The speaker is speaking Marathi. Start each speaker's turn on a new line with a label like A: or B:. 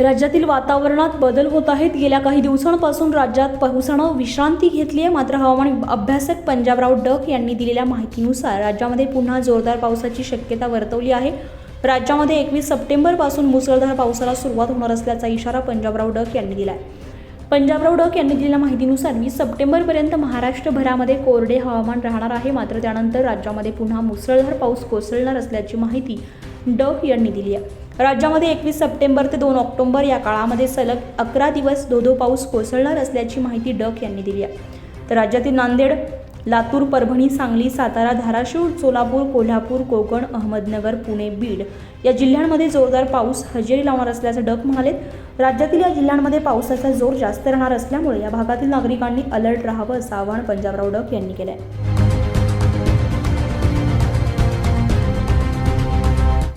A: राज्यातील वातावरणात बदल होत आहेत. गेल्या काही दिवसांपासून राज्यात पावसानं विश्रांती घेतली आहे. मात्र हवामान अभ्यासक पंजाबराव डक यांनी दिलेल्या माहितीनुसार राज्यामध्ये पुन्हा जोरदार पावसाची शक्यता वर्तवली आहे. राज्यामध्ये एकवीस सप्टेंबरपासून मुसळधार पावसाला सुरुवात होणार असल्याचा इशारा पंजाबराव डक यांनी दिला आहे पंजाबराव डक यांनी दिलेल्या माहितीनुसार वीस सप्टेंबरपर्यंत महाराष्ट्रभरामध्ये कोरडे हवामान राहणार आहे. मात्र त्यानंतर राज्यामध्ये पुन्हा मुसळधार पाऊस कोसळणार असल्याची माहिती डक यांनी दिली आहे. राज्यामध्ये एकवीस सप्टेंबर ते दोन ऑक्टोबर या काळामध्ये सलग अकरा दिवस धोधो पाऊस कोसळणार असल्याची माहिती डक यांनी दिली आहे. तर राज्यातील नांदेड लातूर परभणी सांगली सातारा धाराशिव सोलापूर कोल्हापूर कोकण अहमदनगर पुणे बीड या जिल्ह्यांमध्ये जोरदार पाऊस हजेरी लावणार असल्याचं डक म्हणाले. राज्यातील या जिल्ह्यांमध्ये पावसाचा जोर जास्त राहणार असल्यामुळे या भागातील नागरिकांनी अलर्ट राहावं असं आवाहन पंजाबराव डक यांनी केलं आहे